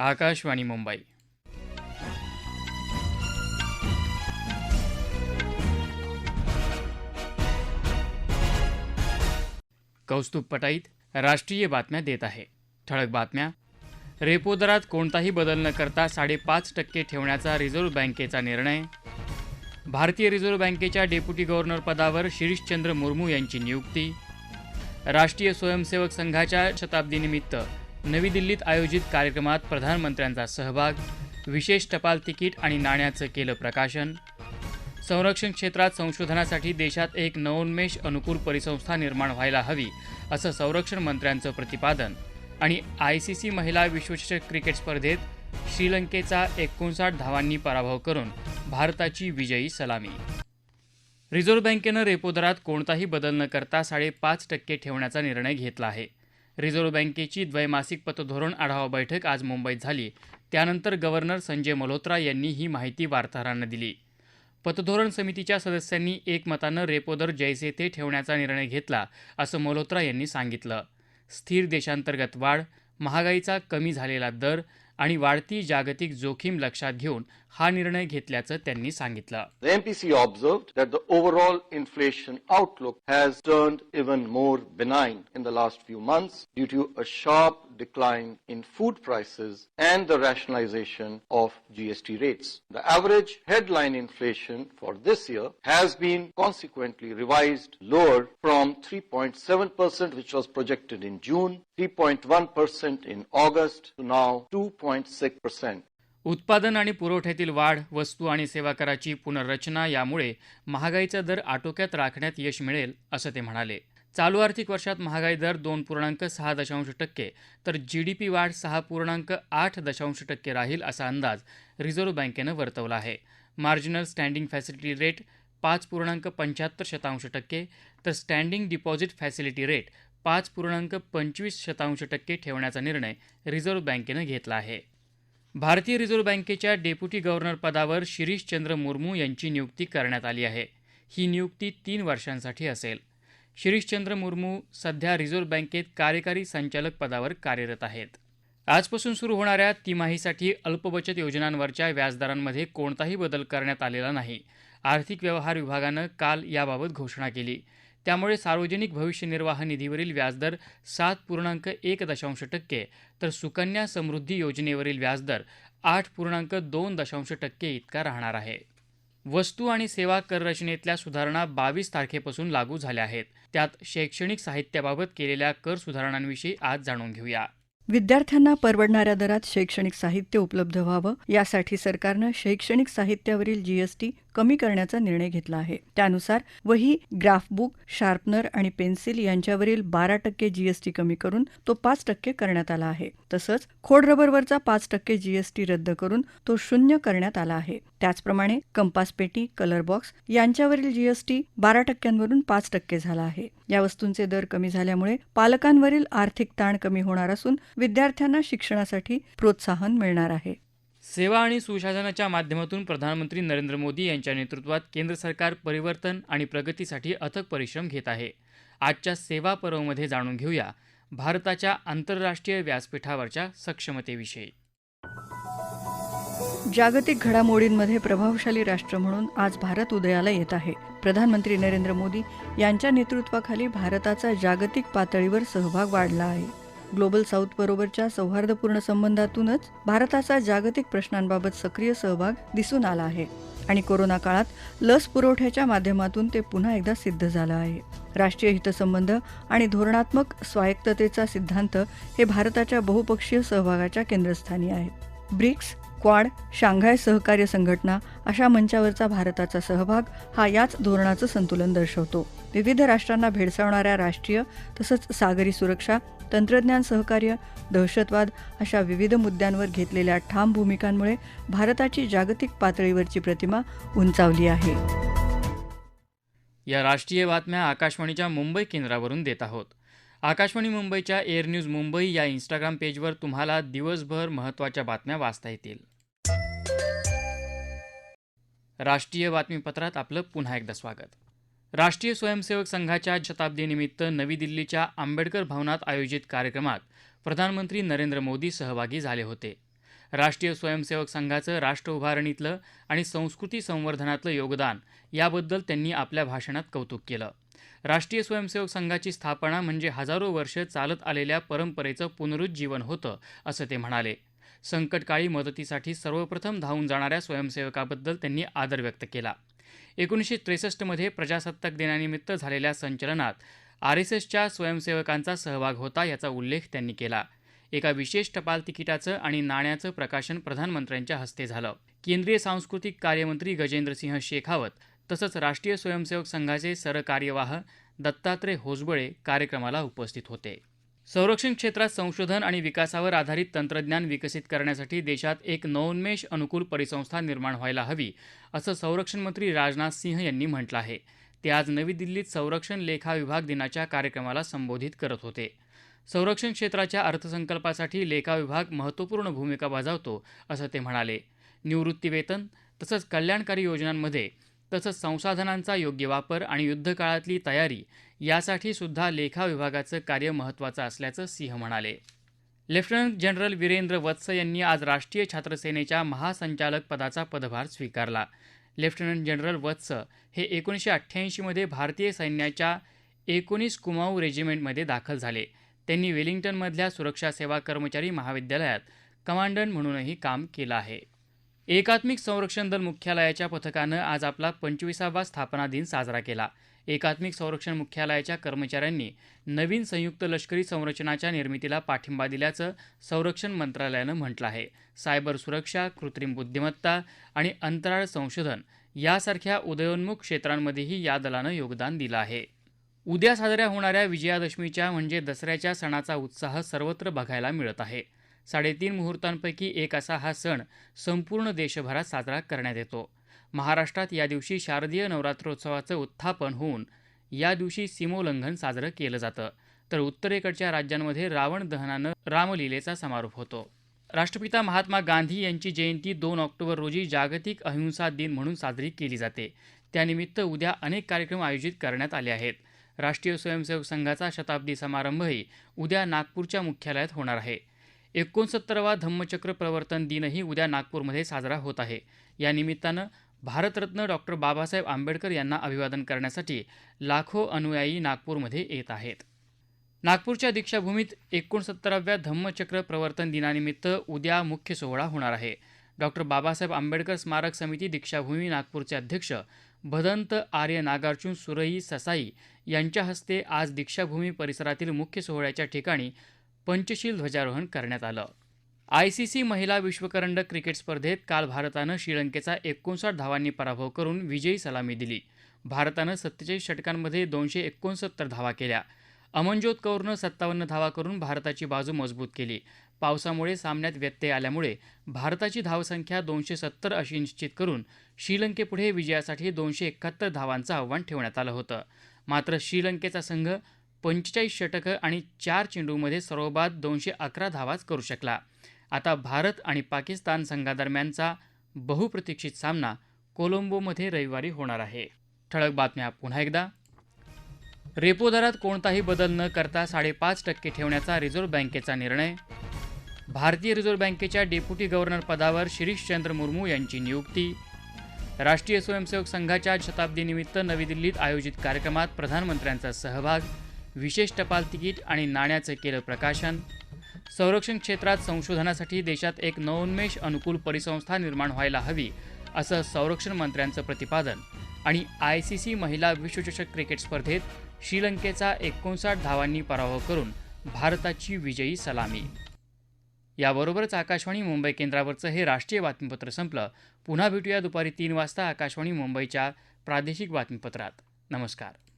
आकाशवाणी मुंबई. कौस्तुभ पटाईत राष्ट्रीय बातम्या देत आहे. ठळक बातम्या. रेपो दरात कोणताही बदल न करता साडेपाच टक्के ठेवण्याचा रिझर्व्ह बँकेचा निर्णय. भारतीय रिझर्व्ह बँकेच्या डेप्युटी गव्हर्नर पदावर शिरीषचंद्र मुर्मू यांची नियुक्ती. राष्ट्रीय स्वयंसेवक संघाच्या शताब्दीनिमित्त नवी दिल्लीत आयोजित कार्यक्रमात प्रधानमंत्र्यांचा सहभाग विशेष टपाल तिकीट आणि नाण्याचं केलं प्रकाशन. संरक्षण क्षेत्रात संशोधनासाठी देशात एक नवोन्मेष अनुकूल परिसंस्था निर्माण व्हायला हवी असं संरक्षण मंत्र्यांचं प्रतिपादन. आणि आय सी सी महिला विश्वचषक क्रिकेट स्पर्धेत श्रीलंकेचा एकोणसाठ धावांनी पराभव करून भारताची विजयी सलामी. रिझर्व्ह बँकेनं रेपो दरात कोणताही बदल न करता साडेपाच टक्के ठेवण्याचा निर्णय घेतला आहे. रिझर्व्ह बँकेची द्वैमासिक पतधोरण आढावा बैठक आज मुंबईत झाली. त्यानंतर गव्हर्नर संजय मल्होत्रा यांनी ही माहिती वार्ताहरांना दिली. पतधोरण समितीच्या सदस्यांनी एकमतानं रेपो दर जैसे ते ठेवण्याचा निर्णय घेतला असं मल्होत्रा यांनी सांगितलं. स्थिर देशांतर्गत वाढ महागाईचा कमी झालेला दर आणि वाढती जागतिक जोखीम लक्षात घेऊन हा निर्णय घेतल्याचं त्यांनी सांगितलं The MPC observed that the overall inflation outlook has turned even more benign in the last few months due to a sharp decline in food prices and the rationalization of GST rates. The average headline inflation for this year has been consequently revised lower from 3.7% which was projected in June, 3.1% in August to now 2.6%. उत्पादन आणि पुरवठ्यातील वाढ वस्तू आणि सेवा कराची पुनर्रचना यामुळे महागाईचा दर आटोक्यात राखण्यात यश मिळेल असं ते म्हणाले. चालू आर्थिक वर्षात महागाई दर दोन पूर्णांक सहा दशांश टक्के तर जी डी पी वाढ सहा पूर्णांक आठ दशांश टक्के राहील असा अंदाज रिझर्व्ह बँकेनं वर्तवला आहे. मार्जिनल स्टँडिंग फॅसिलिटी रेट पाच पूर्णांक पंच्याहत्तर शतांश टक्के तर स्टँडिंग डिपॉझिट फॅसिलिटी रेट पाच पूर्णांक पंचवीस शतांश टक्के ठेवण्याचा निर्णय रिझर्व्ह बँकेनं घेतला आहे. भारतीय रिझर्व्ह बँकेच्या डेप्युटी गव्हर्नर पदावर शिरीषचंद्र मुर्मू यांची नियुक्ती करण्यात आली आहे. ही नियुक्ती तीन वर्षांसाठी असेल. शिरीषचंद्र मुर्मू सध्या रिझर्व्ह बँकेत कार्यकारी संचालक पदावर कार्यरत आहेत. आजपासून सुरू होणाऱ्या तिमाहीसाठी अल्पबचत योजनांवरच्या व्याजदरांमध्ये कोणताही बदल करण्यात आलेला नाही. आर्थिक व्यवहार विभागानं काल याबाबत घोषणा केली. त्यामुळे सार्वजनिक भविष्य निर्वाह निधीवरील व्याजदर सात पूर्णांक एक दशांश टक्के तर सुकन्या समृद्धी योजनेवरील व्याजदर आठ पूर्णांक दोन दशांश टक्के इतका राहणार आहे. वस्तू आणि सेवा कर रचनेतल्या सुधारणा बावीस तारखेपासून लागू झाल्या आहेत. त्यात शैक्षणिक साहित्याबाबत केलेल्या कर सुधारणांविषयी आज जाणून घेऊया. विद्यार्थ्यांना परवडणाऱ्या दरात शैक्षणिक साहित्य उपलब्ध व्हावं यासाठी सरकारनं शैक्षणिक साहित्यावरील जीएसटी कमी करण्याचा निर्णय घेतला आहे. त्यानुसार वही ग्राफबुक शार्पनर आणि पेन्सिल यांच्यावरील बारा टक्के जीएसटी कमी करून तो पाच टक्के करण्यात आला आहे. तसंच खोडरबरवरचा पाच टक्के जीएसटी रद्द करून तो शून्य करण्यात आला आहे. त्याचप्रमाणे कंपास पेटी कलर बॉक्स यांच्यावरील जीएसटी बारा टक्क्यांवरून पाच टक्के झाला आहे. या वस्तूंचे दर कमी झाल्यामुळे पालकांवरील आर्थिक ताण कमी होणार असून विद्यार्थ्यांना शिक्षणासाठी प्रोत्साहन मिळणार आहे. सेवा आणि सुशासनाच्या माध्यमातून प्रधानमंत्री नरेंद्र मोदी यांच्या नेतृत्वात केंद्र सरकार परिवर्तन आणि प्रगतीसाठी अथक परिश्रम घेत आहे. आजच्या सेवा पर्वमध्ये जाणून घेऊया भारताच्या आंतरराष्ट्रीय व्यासपीठावरच्या सक्षमतेविषयी. जागतिक घडामोडींमध्ये प्रभावशाली राष्ट्र म्हणून आज भारत उदयाला येत आहे. प्रधानमंत्री नरेंद्र मोदी यांच्या नेतृत्वाखाली भारताचा जागतिक पातळीवर सहभाग वाढला आहे. ग्लोबल साऊथ बरोबरच्या सौहार्दपूर्ण संबंधातूनच भारताचा जागतिक प्रश्नांबाबत सक्रिय सहभाग दिसून आला आहे. आणि कोरोना काळात लस पुरवठ्याच्या माध्यमातून ते पुन्हा एकदा सिद्ध झालं आहे. राष्ट्रीय हितसंबंध आणि धोरणात्मक स्वायत्ततेचा सिद्धांत हे भारताच्या बहुपक्षीय सहभागाच्या केंद्रस्थानी आहेत ब्रिक्स क्वाड शांघाय सहकार्य संघटना अशा मंचावरचा भारताचा सहभाग हा याच धोरणाचं संतुलन दर्शवतो. विविध राष्ट्रांना भेडसावणाऱ्या राष्ट्रीय तसंच सागरी सुरक्षा तंत्रज्ञान सहकार्य दहशतवाद अशा विविध मुद्द्यांवर घेतलेल्या ठाम भूमिकांमुळे भारताची जागतिक पातळीवरची प्रतिमा उंचावली आहे. या राष्ट्रीय बातम्या आकाशवाणीच्या मुंबई केंद्रावरून देत आहोत. आकाशवाणी मुंबईच्या एअर न्यूज मुंबई या इंस्टाग्राम पेजवर तुम्हाला दिवसभर महत्त्वाच्या बातम्या वाचता येतील. राष्ट्रीय बातमीपत्रात आपलं पुन्हा एकदा स्वागत. राष्ट्रीय स्वयंसेवक संघाच्या शताब्दीनिमित्त नवी दिल्लीच्या आंबेडकर भवनात आयोजित कार्यक्रमात प्रधानमंत्री नरेंद्र मोदी सहभागी झाले होते. राष्ट्रीय स्वयंसेवक संघाचं राष्ट्र उभारणीतलं आणि संस्कृती संवर्धनातलं योगदान याबद्दल त्यांनी आपल्या भाषणात कौतुक केलं. राष्ट्रीय स्वयंसेवक संघाची स्थापना म्हणजे हजारो वर्ष चालत आलेल्या परंपरेचं पुनरुज्जीवन होतं असं ते म्हणाले. संकटकाळी मदतीसाठी सर्वप्रथम धावून जाणाऱ्या स्वयंसेवकाबद्दल त्यांनी आदर व्यक्त केला. एकोणीसशे त्रेसष्टमध्ये प्रजासत्ताक दिनानिमित्त झालेल्या संचलनात आर एस एसच्या स्वयंसेवकांचा सहभाग होता याचा उल्लेख त्यांनी केला. एका विशेष टपाल तिकिटाचं आणि नाण्याचं प्रकाशन प्रधानमंत्र्यांच्या हस्ते झालं. केंद्रीय सांस्कृतिक कार्यमंत्री गजेंद्रसिंह शेखावत तसंच राष्ट्रीय स्वयंसेवक संघाचे सरकार्यवाह दत्तात्रय होसबळे कार्यक्रमाला उपस्थित होते. संरक्षण क्षेत्रात संशोधन आणि विकासावर आधारित तंत्रज्ञान विकसित करण्यासाठी देशात एक नवोन्मेष अनुकूल परिसंस्था निर्माण व्हायला हवी असं संरक्षण मंत्री राजनाथ सिंह यांनी म्हटलं आहे. ते आज नवी दिल्लीत संरक्षण लेखा विभाग दिनाच्या कार्यक्रमाला संबोधित करत होते. संरक्षण क्षेत्राच्या अर्थसंकल्पासाठी लेखा विभाग महत्त्वपूर्ण भूमिका बजावतो असं ते म्हणाले. निवृत्तीवेतन तसंच कल्याणकारी योजनांमध्ये तसंच संसाधनांचा योग्य वापर आणि युद्धकाळातली तयारी यासाठी सुद्धा लेखा विभागाचं कार्य महत्त्वाचं असल्याचं सिंह म्हणाले. लेफ्टनंट जनरल वीरेंद्र वत्स यांनी आज राष्ट्रीय छात्रसेनेच्या महासंचालक पदाचा पदभार स्वीकारला. लेफ्टनंट जनरल वत्स हे एकोणीसशे अठ्ठ्याऐंशीमध्ये भारतीय सैन्याच्या एकोणीस कुमाऊ रेजिमेंटमध्ये दाखल झाले. त्यांनी वेलिंग्टनमधल्या सुरक्षा सेवा कर्मचारी महाविद्यालयात कमांडंट म्हणूनही काम केलं आहे. एकात्मिक संरक्षण दल मुख्यालयाच्या पथकानं आज आपला पंचवीसावा स्थापना दिन साजरा केला. एकात्मिक संरक्षण मुख्यालयाच्या कर्मचाऱ्यांनी नवीन संयुक्त लष्करी संरचनाच्या निर्मितीला पाठिंबा दिल्याचं संरक्षण मंत्रालयानं म्हटलं आहे. सायबर सुरक्षा कृत्रिम बुद्धिमत्ता आणि अंतराळ संशोधन यासारख्या उदयोन्मुख क्षेत्रांमध्येही या दलानं योगदान दिलं आहे. उद्या साजऱ्या होणाऱ्या विजयादशमीच्या म्हणजे दसऱ्याच्या सणाचा उत्साह सर्वत्र बघायला मिळत आहे. साडेतीन मुहूर्तांपैकी एक असा हा सण संपूर्ण देशभरात साजरा करण्यात येतो. महाराष्ट्रात या दिवशी शारदीय नवरात्रोत्सवाचं उत्थापन होऊन या दिवशी सीमोल्लंघन साजरं केलं जातं. तर उत्तरेकडच्या राज्यांमध्ये रावण दहनानं रामलीलेचा समारोप होतो. राष्ट्रपिता महात्मा गांधी यांची जयंती दोन ऑक्टोबर रोजी जागतिक अहिंसा दिन म्हणून साजरी केली जाते. त्यानिमित्त उद्या अनेक कार्यक्रम आयोजित करण्यात आले आहेत. राष्ट्रीय स्वयंसेवक संघाचा शताब्दी समारंभही उद्या नागपूरच्या मुख्यालयात होणार आहे. एकोणसत्तरावा धम्मचक्र प्रवर्तन दिनही उद्या नागपूरमध्ये साजरा होत आहे. या निमित्तानं भारतरत्न डॉक्टर बाबासाहेब आंबेडकर यांना अभिवादन करण्यासाठी लाखो अनुयायी नागपूरमध्ये येत आहेत. नागपूरच्या दीक्षाभूमीत एकोणसत्तराव्या धम्मचक्र प्रवर्तन दिनानिमित्त उद्या मुख्य सोहळा होणार आहे. डॉक्टर बाबासाहेब आंबेडकर स्मारक समिती दीक्षाभूमी नागपूरचे अध्यक्ष भदंत आर्य नागार्जुन सुरई ससाई यांच्या हस्ते आज दीक्षाभूमी परिसरातील मुख्य सोहळ्याच्या ठिकाणी पंचशील ध्वजारोहण करण्यात आलं. आय सी सी महिला विश्वकरंडक क्रिकेट स्पर्धेत काल भारतानं श्रीलंकेचा एकोणसाठ धावांनी पराभव करून विजयी सलामी दिली. भारतानं सत्तेचाळीस षटकांमध्ये दोनशे एकोणसत्तर धावा केल्या. अमनज्योत कौरनं सत्तावन्न धावा करून भारताची बाजू मजबूत केली. पावसामुळे सामन्यात व्यत्यय आल्यामुळे भारताची धावसंख्या दोनशे सत्तर अशी निश्चित करून श्रीलंकेपुढे विजयासाठी दोनशे एकाहत्तर धावांचं आव्हान ठेवण्यात आलं होतं. मात्र श्रीलंकेचा संघ पंचेचाळीस षटकं आणि चार चेंडूमध्ये सर्वबाद दोनशे अकरा धावाच करू शकला. आता भारत आणि पाकिस्तान संघादरम्यानचा बहुप्रतीक्षित सामना कोलंबोमध्ये रविवारी होणार आहे. ठळक बातम्या पुन्हा एकदा. रेपो दरात कोणताही बदल न करता साडेपाच टक्के ठेवण्याचा रिझर्व्ह बँकेचा निर्णय. भारतीय रिझर्व्ह बँकेच्या डेप्युटी गव्हर्नर पदावर शिरीषचंद्र मुर्मू यांची नियुक्ती. राष्ट्रीय स्वयंसेवक संघाच्या शताब्दीनिमित्त नवी दिल्लीत आयोजित कार्यक्रमात प्रधानमंत्र्यांचा सहभाग. विशेष टपाल तिकीट आणि नाण्याचं केलं प्रकाशन. संरक्षण क्षेत्रात संशोधनासाठी देशात एक नवोन्मेष अनुकूल परिसंस्था निर्माण व्हायला हवी असं संरक्षण मंत्र्यांचं प्रतिपादन. आणि आय सी सी महिला विश्वचषक क्रिकेट स्पर्धेत श्रीलंकेचा एकोणसाठ धावांनी पराभव करून भारताची विजयी सलामी. याबरोबरच आकाशवाणी मुंबई केंद्रावरचं हे राष्ट्रीय बातमीपत्र संपलं. पुन्हा भेटूया दुपारी तीन वाजता आकाशवाणी मुंबईच्या प्रादेशिक बातमीपत्रात. नमस्कार.